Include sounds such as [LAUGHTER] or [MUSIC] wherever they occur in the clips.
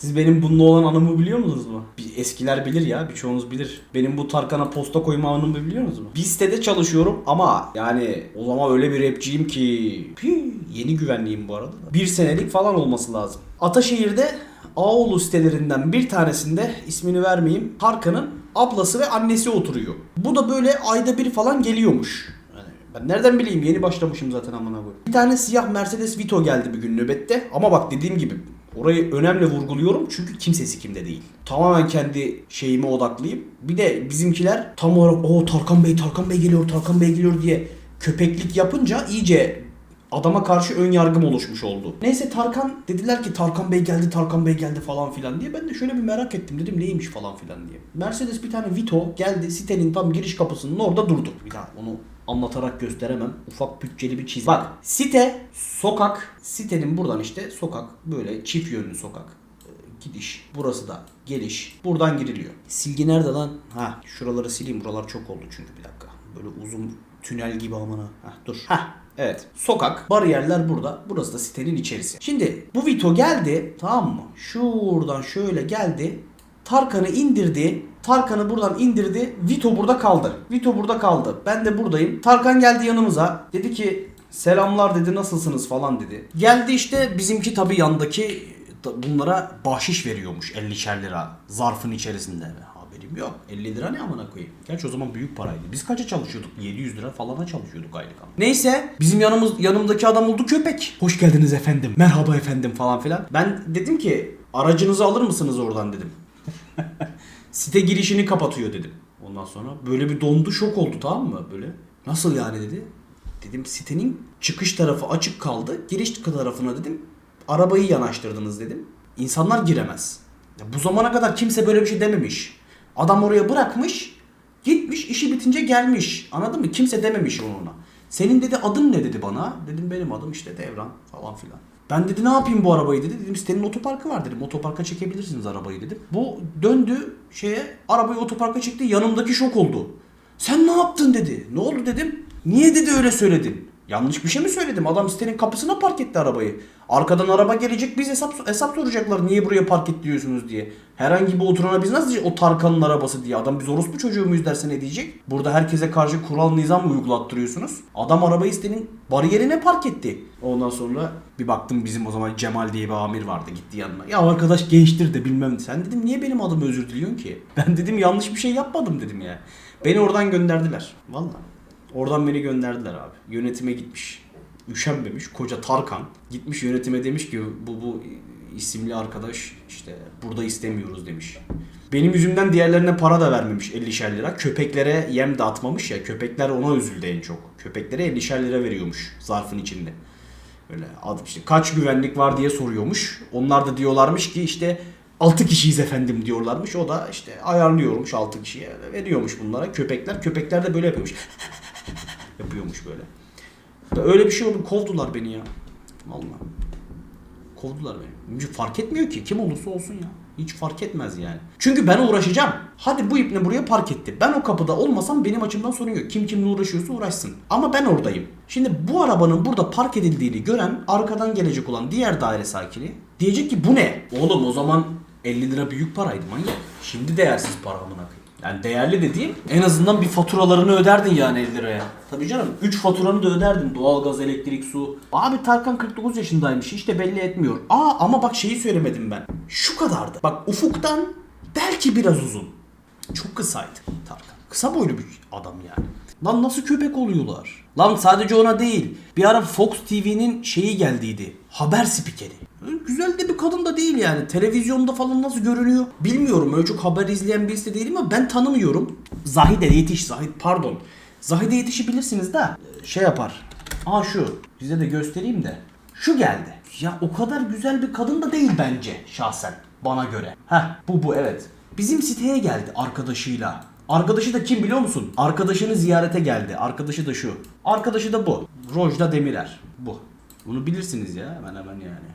Siz benim bununla olan anımı biliyor musunuz mu? Eskiler bilir ya birçoğunuz bilir. Benim bu Tarkan'a posta koyma anımı biliyor musunuz mu? Bir sitede çalışıyorum ama yani o zaman öyle bir rapçiyim ki yeni güvenliyim bu arada. da. Bir senelik falan olması lazım. Ataşehir'de Ağoğlu sitelerinden bir tanesinde ismini vermeyeyim. Tarkan'ın ablası ve annesi oturuyor. Bu da böyle ayda bir falan geliyormuş. Ben nereden bileyim yeni başlamışım zaten amına koyayım. Bir tane siyah Mercedes Vito geldi bir gün nöbette. Ama bak dediğim gibi orayı önemli vurguluyorum çünkü kimsesi kimde değil. Tamamen kendi şeyime odaklıyım. Bir de bizimkiler tam olarak o Tarkan Bey Tarkan Bey geliyor Tarkan Bey geliyor diye köpeklik yapınca iyice adama karşı ön yargım oluşmuş oldu. Neyse Tarkan dediler ki Tarkan Bey geldi Tarkan Bey geldi falan filan diye ben de şöyle bir merak ettim dedim neymiş falan filan diye. Mercedes bir tane Vito geldi sitenin tam giriş kapısının orada durdu. Bir daha onu anlatarak gösteremem. Ufak bütçeli bir çizim. Bak site sokak sitenin buradan işte sokak böyle çift yönlü sokak Ee, gidiş. Burası da geliş. Buradan giriliyor. Silgi nerede lan? Ha şuraları sileyim. Buralar çok oldu çünkü bir dakika. Böyle uzun tünel gibi amına. Hah dur. Hah Evet. Sokak, bariyerler burada. Burası da sitenin içerisi. Şimdi bu Vito geldi. Tamam mı? Şuradan şöyle geldi. Tarkan'ı indirdi. Tarkan'ı buradan indirdi. Vito burada kaldı. Vito burada kaldı. Ben de buradayım. Tarkan geldi yanımıza. Dedi ki selamlar dedi nasılsınız falan dedi. Geldi işte bizimki tabii yandaki da- bunlara bahşiş veriyormuş 50'şer lira zarfın içerisinde. Haberim yok. 50 lira ne amına koyayım. Gerçi o zaman büyük paraydı. Biz kaça çalışıyorduk? 700 lira falana çalışıyorduk aylık ama. Neyse bizim yanımız yanımdaki adam oldu köpek. Hoş geldiniz efendim. Merhaba efendim falan filan. Ben dedim ki aracınızı alır mısınız oradan dedim. [LAUGHS] Site girişini kapatıyor dedim. Ondan sonra böyle bir dondu şok oldu tamam mı böyle. Nasıl yani dedi. Dedim sitenin çıkış tarafı açık kaldı. Giriş tarafına dedim arabayı yanaştırdınız dedim. İnsanlar giremez. Ya bu zamana kadar kimse böyle bir şey dememiş. Adam oraya bırakmış, gitmiş, işi bitince gelmiş. Anladın mı? Kimse dememiş ona. Senin dedi adın ne dedi bana. Dedim benim adım işte Devran falan filan. Ben dedi ne yapayım bu arabayı dedi. Dedim sitenin otoparkı var dedim. Otoparka çekebilirsiniz arabayı dedim. Bu döndü şeye arabayı otoparka çekti. Yanımdaki şok oldu. Sen ne yaptın dedi. Ne oldu dedim. Niye dedi öyle söyledin? Yanlış bir şey mi söyledim? Adam sitenin kapısına park etti arabayı. Arkadan araba gelecek biz hesap hesap soracaklar niye buraya park ediyorsunuz diye. Herhangi bir oturana biz nasıl diyeceğiz o Tarkan'ın arabası diye. Adam biz orospu çocuğu muyuz derse ne diyecek? Burada herkese karşı kural nizam uygulattırıyorsunuz? Adam arabayı sitenin bariyerine park etti. Ondan sonra bir baktım bizim o zaman Cemal diye bir amir vardı gitti yanına. Ya arkadaş gençtir de bilmem. Sen dedim niye benim adıma özür diliyorsun ki? Ben dedim yanlış bir şey yapmadım dedim ya. Beni oradan gönderdiler. Vallahi. Oradan beni gönderdiler abi. Yönetime gitmiş. Üşenmemiş. Koca Tarkan. Gitmiş yönetime demiş ki bu bu isimli arkadaş işte burada istemiyoruz demiş. Benim yüzümden diğerlerine para da vermemiş 50'şer lira. Köpeklere yem de atmamış ya. Köpekler ona üzüldü en çok. Köpeklere 50'şer lira veriyormuş zarfın içinde. Öyle adım işte kaç güvenlik var diye soruyormuş. Onlar da diyorlarmış ki işte 6 kişiyiz efendim diyorlarmış. O da işte ayarlıyormuş 6 kişiye veriyormuş bunlara. Köpekler köpekler de böyle yapıyormuş. [LAUGHS] yapıyormuş böyle. Ya Öyle bir şey oldu kovdular beni ya. Vallahi. Kovdular beni. Fark etmiyor ki kim olursa olsun ya. Hiç fark etmez yani. Çünkü ben uğraşacağım. Hadi bu ipne buraya park etti. Ben o kapıda olmasam benim açımdan sorun yok. Kim kimle uğraşıyorsa uğraşsın. Ama ben oradayım. Şimdi bu arabanın burada park edildiğini gören arkadan gelecek olan diğer daire sakini diyecek ki bu ne? Oğlum o zaman 50 lira büyük paraydı manyak. Şimdi değersiz para amına. Yani değerli dediğim en azından bir faturalarını öderdin yani 50 liraya. Tabii canım 3 faturanı da öderdin. Doğalgaz, elektrik, su. Abi Tarkan 49 yaşındaymış işte belli etmiyor. Aa ama bak şeyi söylemedim ben. Şu kadardı. Bak ufuktan belki biraz uzun. Çok kısaydı Tarkan. Kısa boylu bir adam yani. Lan nasıl köpek oluyorlar? Lan sadece ona değil. Bir ara Fox TV'nin şeyi geldiydi. Haber spikeri. Güzel de bir kadın da değil yani. Televizyonda falan nasıl görünüyor bilmiyorum. Öyle çok haber izleyen birisi de değilim ama ben tanımıyorum. Zahide Yetiş, Zahid pardon. Zahide Yetiş'i bilirsiniz de şey yapar. Aa şu. Size de göstereyim de. Şu geldi. Ya o kadar güzel bir kadın da değil bence şahsen. Bana göre. Heh bu bu evet. Bizim siteye geldi arkadaşıyla. Arkadaşı da kim biliyor musun? Arkadaşını ziyarete geldi. Arkadaşı da şu. Arkadaşı da bu. Rojda Demirer. Bu. Bunu bilirsiniz ya hemen hemen yani.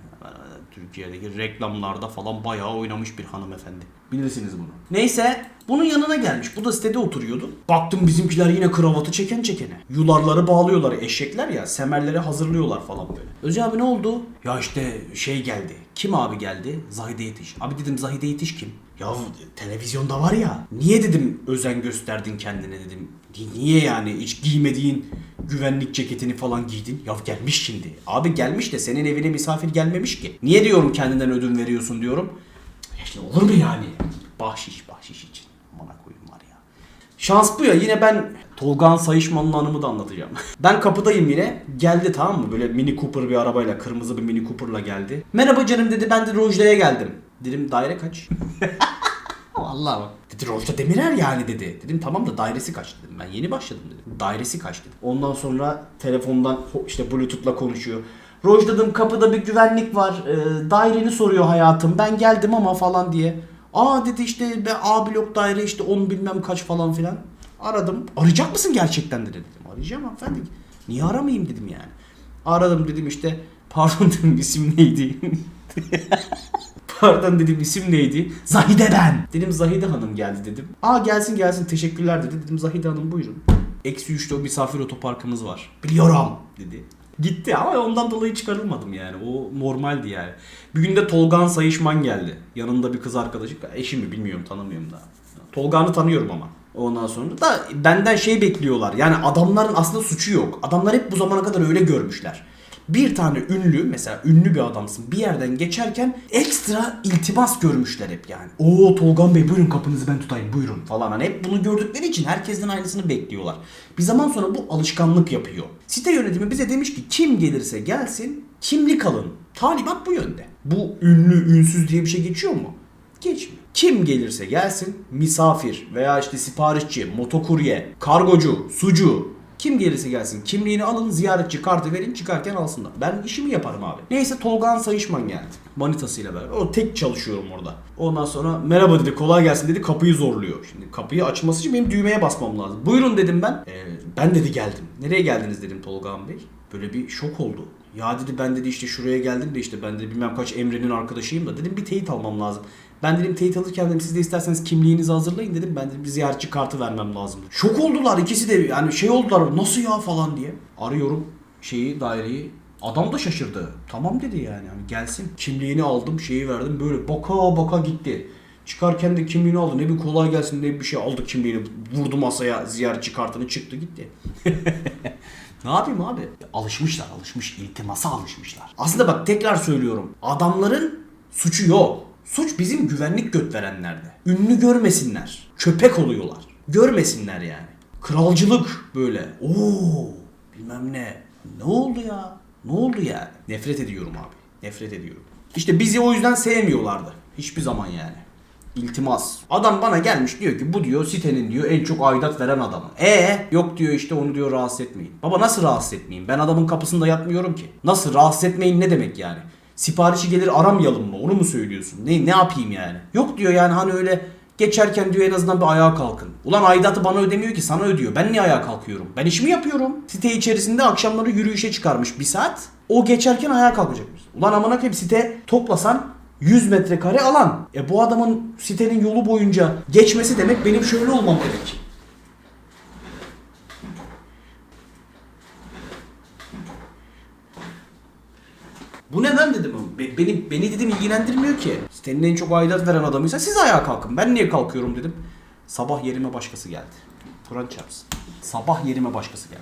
Türkiye'deki reklamlarda falan bayağı oynamış bir hanımefendi. Bilirsiniz bunu. Neyse Bunun yanına gelmiş. Bu da sitede oturuyordu. Baktım bizimkiler yine kravatı çeken çekene. Yularları bağlıyorlar eşekler ya. Semerleri hazırlıyorlar falan böyle. Özcan abi ne oldu? Ya işte şey geldi. Kim abi geldi? Zahide Yetiş. Abi dedim Zahide Yetiş kim? Ya televizyonda var ya. Niye dedim özen gösterdin kendine dedim. Ni- Niye yani hiç giymediğin güvenlik ceketini falan giydin? Ya gelmiş şimdi. Abi gelmiş de senin evine misafir gelmemiş ki. Niye diyorum kendinden ödün veriyorsun diyorum. Ya şimdi olur mu yani? Bahşiş bahşiş için. Bana koyun var ya. Şans bu ya yine ben Tolgan Sayışman'ın anımı da anlatacağım. [LAUGHS] ben kapıdayım yine. Geldi tamam mı? Böyle Mini Cooper bir arabayla, kırmızı bir Mini Cooper'la geldi. Merhaba canım dedi ben de Rojda'ya geldim. Dedim daire kaç? [LAUGHS] Vallahi. Dedi Rojda Demirer yani dedi. Dedim tamam da dairesi kaç dedim. Ben yeni başladım dedim. Dairesi kaç dedim. Ondan sonra telefondan işte Bluetooth'la konuşuyor. Roj dedim kapıda bir güvenlik var. Ee, daireni soruyor hayatım. Ben geldim ama falan diye. Aa dedi işte be A blok daire işte 10 bilmem kaç falan filan. Aradım. Arayacak mısın gerçekten dedi dedim. Arayacağım hanımefendi. Niye aramayayım dedim yani. Aradım dedim işte pardon dedim [LAUGHS] isim neydi? [LAUGHS] Pardon dedim isim neydi? Zahide ben. Dedim Zahide Hanım geldi dedim. Aa gelsin gelsin teşekkürler dedi. Dedim Zahide Hanım buyurun. Eksi 3'te o misafir otoparkımız var. Biliyorum dedi. Gitti ama ondan dolayı çıkarılmadım yani. O normaldi yani. Bir gün de Tolgan Sayışman geldi. Yanında bir kız arkadaşı. Eşi mi bilmiyorum tanımıyorum daha. Tolgan'ı tanıyorum ama. Ondan sonra da benden şey bekliyorlar. Yani adamların aslında suçu yok. Adamlar hep bu zamana kadar öyle görmüşler. Bir tane ünlü mesela ünlü bir adamsın bir yerden geçerken ekstra iltimas görmüşler hep yani. Oo Tolgan Bey buyurun kapınızı ben tutayım buyurun falan. Hani hep bunu gördükleri için herkesten aynısını bekliyorlar. Bir zaman sonra bu alışkanlık yapıyor. Site yönetimi bize demiş ki kim gelirse gelsin kimlik alın. Talimat bu yönde. Bu ünlü ünsüz diye bir şey geçiyor mu? Geçmiyor. Kim gelirse gelsin misafir veya işte siparişçi, motokurye, kargocu, sucu kim gelirse gelsin kimliğini alın ziyaretçi kartı verin çıkarken alsınlar. Ben işimi yaparım abi. Neyse Tolgan Sayışman geldi. Manitasıyla beraber. O tek çalışıyorum orada. Ondan sonra merhaba dedi kolay gelsin dedi kapıyı zorluyor. Şimdi kapıyı açması için benim düğmeye basmam lazım. Buyurun dedim ben. Ee, ben dedi geldim. Nereye geldiniz dedim Tolgan Bey. Böyle bir şok oldu. Ya dedi ben dedi işte şuraya geldim de işte ben de bilmem kaç Emre'nin arkadaşıyım da dedim bir teyit almam lazım. Ben dedim teyit alırken dedim siz de isterseniz kimliğinizi hazırlayın dedim. Ben dedim bir ziyaretçi kartı vermem lazım. Şok oldular ikisi de yani şey oldular nasıl ya falan diye. Arıyorum şeyi daireyi. Adam da şaşırdı. Tamam dedi yani. yani gelsin. Kimliğini aldım şeyi verdim böyle baka baka gitti. Çıkarken de kimliğini aldı. Ne bir kolay gelsin ne bir şey aldı kimliğini. Vurdu masaya ziyaretçi kartını çıktı gitti. [LAUGHS] Ne yapayım abi? Alışmışlar, alışmış. iltimasa alışmışlar. Aslında bak tekrar söylüyorum. Adamların suçu yok. Suç bizim güvenlik göt verenlerde. Ünlü görmesinler. Köpek oluyorlar. Görmesinler yani. Kralcılık böyle. Oo, bilmem ne. Ne oldu ya? Ne oldu yani? Nefret ediyorum abi. Nefret ediyorum. İşte bizi o yüzden sevmiyorlardı. Hiçbir zaman yani. İltimas. Adam bana gelmiş diyor ki bu diyor sitenin diyor en çok aidat veren adamı. E yok diyor işte onu diyor rahatsız etmeyin. Baba nasıl rahatsız etmeyeyim? Ben adamın kapısında yatmıyorum ki. Nasıl rahatsız etmeyin ne demek yani? Siparişi gelir aramayalım mı? Onu mu söylüyorsun? Ne ne yapayım yani? Yok diyor yani hani öyle geçerken diyor en azından bir ayağa kalkın. Ulan aidatı bana ödemiyor ki sana ödüyor. Ben niye ayağa kalkıyorum? Ben işimi yapıyorum. Site içerisinde akşamları yürüyüşe çıkarmış bir saat. O geçerken ayağa kalkacakmış. Ulan amına koyayım site toplasan 100 metrekare alan. E bu adamın sitenin yolu boyunca geçmesi demek benim şöyle olmam demek. Bu neden dedim ama Be- beni beni dedim ilgilendirmiyor ki. Sitenin en çok aidat veren adamıysa siz ayağa kalkın. Ben niye kalkıyorum dedim. Sabah yerime başkası geldi. Kur'an çarpsın. Sabah yerime başkası geldi.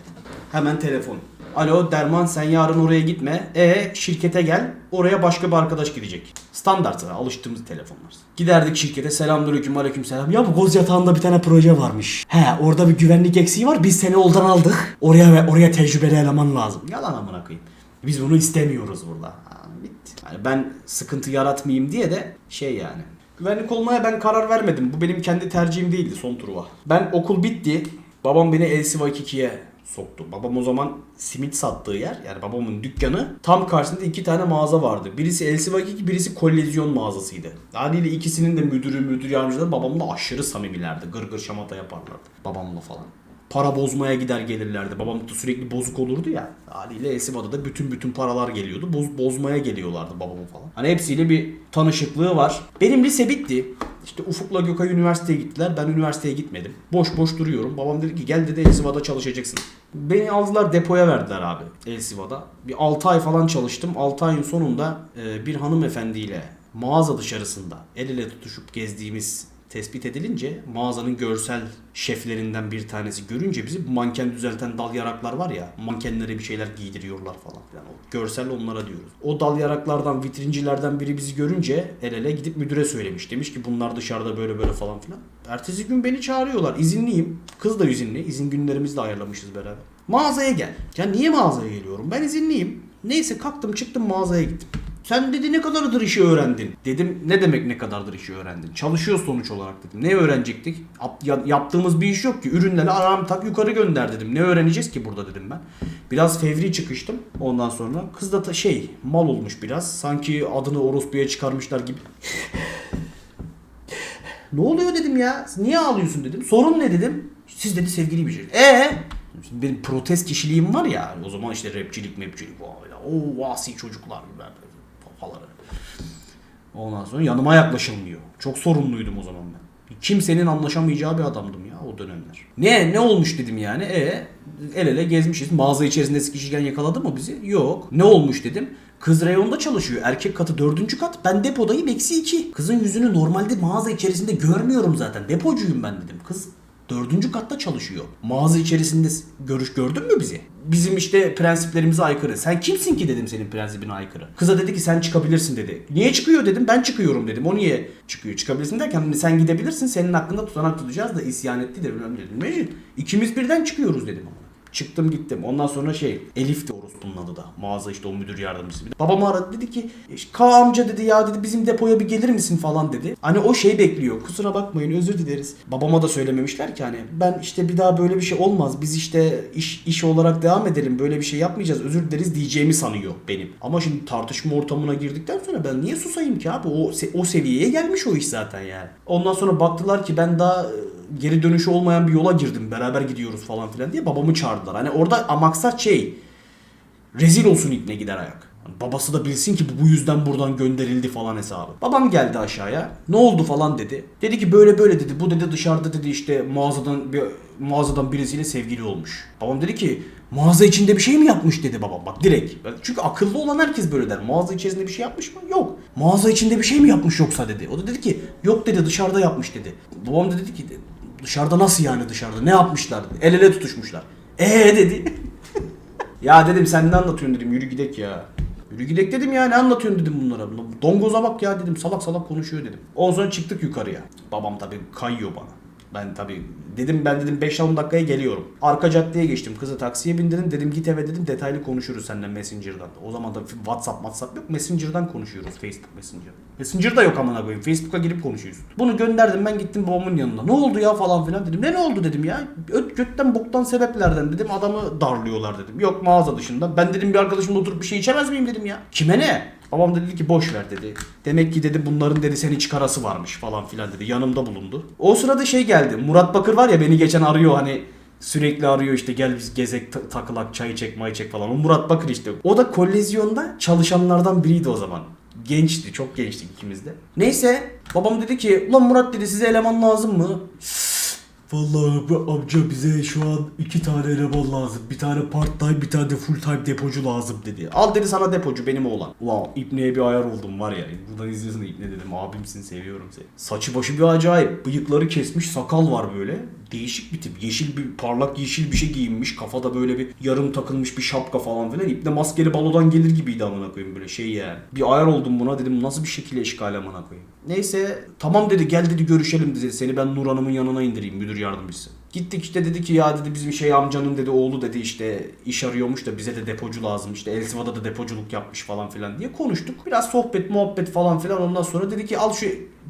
Hemen telefon. Alo Derman sen yarın oraya gitme. E şirkete gel. Oraya başka bir arkadaş gidecek. Standart alıştığımız telefonlar. Giderdik şirkete selamünaleyküm aleyküm selam. Ya bu Goz yatağında bir tane proje varmış. He orada bir güvenlik eksiği var. Biz seni oldan aldık. Oraya ve oraya tecrübeli eleman lazım. Yalan amına koyayım. Biz bunu istemiyoruz burada. Ha, bitti. Yani ben sıkıntı yaratmayayım diye de şey yani. Güvenlik olmaya ben karar vermedim. Bu benim kendi tercihim değildi son turva. Ben okul bitti. Babam beni LCY 2'ye soktu. Babam o zaman simit sattığı yer yani babamın dükkanı tam karşısında iki tane mağaza vardı. Birisi 2 birisi Kollezyon mağazasıydı. Haliyle ikisinin de müdürü müdür yardımcıları babamla aşırı samimilerdi. Gır gır şamata yaparlardı babamla falan. Para bozmaya gider gelirlerdi. Babam da sürekli bozuk olurdu ya. Haliyle Esiva'da da bütün bütün paralar geliyordu. Boz, bozmaya geliyorlardı babamı falan. Hani hepsiyle bir tanışıklığı var. Benim lise bitti. İşte Ufuk'la Gökay üniversiteye gittiler. Ben üniversiteye gitmedim. Boş boş duruyorum. Babam dedi ki gel dedi Elsiva'da çalışacaksın. Beni aldılar depoya verdiler abi Elsiva'da. Bir 6 ay falan çalıştım. 6 ayın sonunda e, bir hanımefendiyle mağaza dışarısında el ele tutuşup gezdiğimiz tespit edilince mağazanın görsel şeflerinden bir tanesi görünce bizi manken düzelten dal yaraklar var ya mankenlere bir şeyler giydiriyorlar falan filan. O görsel onlara diyoruz. O dal yaraklardan vitrincilerden biri bizi görünce el ele gidip müdüre söylemiş. Demiş ki bunlar dışarıda böyle böyle falan filan. Ertesi gün beni çağırıyorlar. İzinliyim. Kız da izinli. İzin günlerimizi de ayarlamışız beraber. Mağazaya gel. Ya niye mağazaya geliyorum? Ben izinliyim. Neyse kalktım çıktım mağazaya gittim. Sen dedi ne kadardır işi öğrendin? Dedim ne demek ne kadardır işi öğrendin? Çalışıyor sonuç olarak dedim. Ne öğrenecektik? Yap- ya- yaptığımız bir iş yok ki. Ürünleri aram tak yukarı gönder dedim. Ne öğreneceğiz ki burada dedim ben. Biraz fevri çıkıştım ondan sonra. Kız da ta- şey mal olmuş biraz. Sanki adını orospuya çıkarmışlar gibi. ne oluyor dedim ya. Niye ağlıyorsun dedim. Sorun ne dedim. Siz dedi sevgiliymiş. Ee? Şimdi benim protest kişiliğim var ya. O zaman işte rapçilik mepçilik. O vasi çocuklar. bilmem ne, Kafaları. Ondan sonra yanıma yaklaşılmıyor. Çok sorumluydum o zaman ben. Kimsenin anlaşamayacağı bir adamdım ya o dönemler. Ne ne olmuş dedim yani. E el ele gezmişiz. Mağaza içerisinde sıkışırken yakaladı mı bizi? Yok. Ne olmuş dedim. Kız reyonda çalışıyor. Erkek katı dördüncü kat. Ben depodayım eksi iki. Kızın yüzünü normalde mağaza içerisinde görmüyorum zaten. Depocuyum ben dedim. Kız Dördüncü katta çalışıyor. Mağaza içerisinde görüş gördün mü bizi? Bizim işte prensiplerimize aykırı. Sen kimsin ki dedim senin prensibine aykırı. Kıza dedi ki sen çıkabilirsin dedi. Niye çıkıyor dedim. Ben çıkıyorum dedim. O niye çıkıyor? Çıkabilirsin derken hani sen gidebilirsin. Senin hakkında tutanak tutacağız da isyan etti de bilmem dedim. İkimiz birden çıkıyoruz dedim ama. Çıktım gittim. Ondan sonra şey Elif de orospunun adı da. Mağaza işte o müdür yardımcısı. Babamı aradı dedi ki "İşte K amca dedi ya dedi bizim depoya bir gelir misin falan dedi. Hani o şey bekliyor. Kusura bakmayın özür dileriz. Babama da söylememişler ki hani ben işte bir daha böyle bir şey olmaz. Biz işte iş, iş olarak devam edelim. Böyle bir şey yapmayacağız. Özür dileriz diyeceğimi sanıyor benim. Ama şimdi tartışma ortamına girdikten sonra ben niye susayım ki abi? O, o seviyeye gelmiş o iş zaten yani. Ondan sonra baktılar ki ben daha e, geri dönüşü olmayan bir yola girdim. Beraber gidiyoruz falan filan diye babamı çağırdılar. Hani orada amaksat şey rezil olsun ipne gider ayak. Hani babası da bilsin ki bu yüzden buradan gönderildi falan hesabı. Babam geldi aşağıya. Ne oldu falan dedi. Dedi ki böyle böyle dedi. Bu dedi dışarıda dedi işte mağazadan bir mağazadan birisiyle sevgili olmuş. Babam dedi ki mağaza içinde bir şey mi yapmış dedi babam bak direkt. Çünkü akıllı olan herkes böyle der. Mağaza içerisinde bir şey yapmış mı? Yok. Mağaza içinde bir şey mi yapmış yoksa dedi. O da dedi ki yok dedi dışarıda yapmış dedi. Babam da dedi ki dışarıda nasıl yani dışarıda ne yapmışlar. El ele tutuşmuşlar. Ee dedi. [LAUGHS] Ya dedim sen ne anlatıyorsun dedim yürü gidek ya. Yürü gidek dedim ya ne anlatıyorsun dedim bunlara. Dongoza bak ya dedim salak salak konuşuyor dedim. Ondan sonra çıktık yukarıya. Babam tabii kayıyor bana. Ben tabii dedim ben dedim 5-10 dakikaya geliyorum. Arka caddeye geçtim. Kızı taksiye bindirdim. Dedim git eve dedim detaylı konuşuruz seninle Messenger'dan. O zaman da WhatsApp WhatsApp yok. Messenger'dan konuşuyoruz. Facebook Messenger. Messenger da yok amına koyayım. Facebook'a girip konuşuyoruz. Bunu gönderdim ben gittim babamın yanına. Ne oldu ya falan filan dedim. Ne ne oldu dedim ya. Öt götten boktan sebeplerden dedim. Adamı darlıyorlar dedim. Yok mağaza dışında. Ben dedim bir arkadaşımla oturup bir şey içemez miyim dedim ya. Kime ne? Babam da dedi ki boş ver dedi. Demek ki dedi bunların dedi seni çıkarası varmış falan filan dedi. Yanımda bulundu. O sırada şey geldi. Murat Bakır var ya beni geçen arıyor hani sürekli arıyor işte gel biz gezek ta- takılak çay çek may çek falan. O Murat Bakır işte. O da kolezyonda çalışanlardan biriydi o zaman. Gençti çok gençtik ikimiz de. Neyse babam dedi ki ulan Murat dedi size eleman lazım mı? Vallahi bu amca bize şu an iki tane eleman lazım. Bir tane part time bir tane de full time depocu lazım dedi. Al dedi sana depocu benim oğlan. Ulan İbne'ye bir ayar oldum var ya. Buradan izliyorsun da İbne dedim abimsin seviyorum seni. Saçı başı bir acayip. Bıyıkları kesmiş sakal var böyle. Değişik bir tip. Yeşil bir parlak yeşil bir şey giyinmiş. Kafada böyle bir yarım takılmış bir şapka falan filan. İbne maskeli balodan gelir gibiydi amına koyayım böyle şey yani. Bir ayar oldum buna dedim nasıl bir şekilde eşkal amına koyayım. Neyse tamam dedi gel dedi görüşelim dedi. Seni ben Nur Hanım'ın yanına indireyim müdür yardımcısı. Gittik işte dedi ki ya dedi bizim şey amcanın dedi oğlu dedi işte iş arıyormuş da bize de depocu lazım işte Elsiva'da da depoculuk yapmış falan filan diye konuştuk. Biraz sohbet muhabbet falan filan ondan sonra dedi ki al şu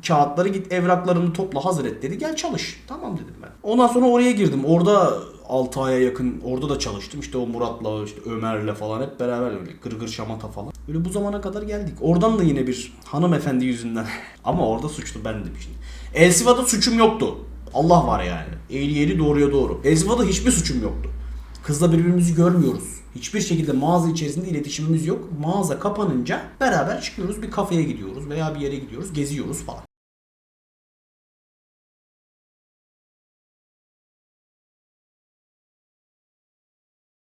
kağıtları git evraklarını topla hazır et dedi gel çalış. Tamam dedim ben. Ondan sonra oraya girdim. Orada 6 aya yakın orada da çalıştım. İşte o Murat'la işte Ömer'le falan hep beraber öyle gırgır şamata falan. Böyle bu zamana kadar geldik. Oradan da yine bir hanımefendi yüzünden. [LAUGHS] Ama orada suçlu bendim şimdi. Elsiva'da suçum yoktu. Allah var yani. Eğri doğruya doğru. Elsiva'da hiçbir suçum yoktu. Kızla birbirimizi görmüyoruz. Hiçbir şekilde mağaza içerisinde iletişimimiz yok. Mağaza kapanınca beraber çıkıyoruz bir kafeye gidiyoruz veya bir yere gidiyoruz geziyoruz falan.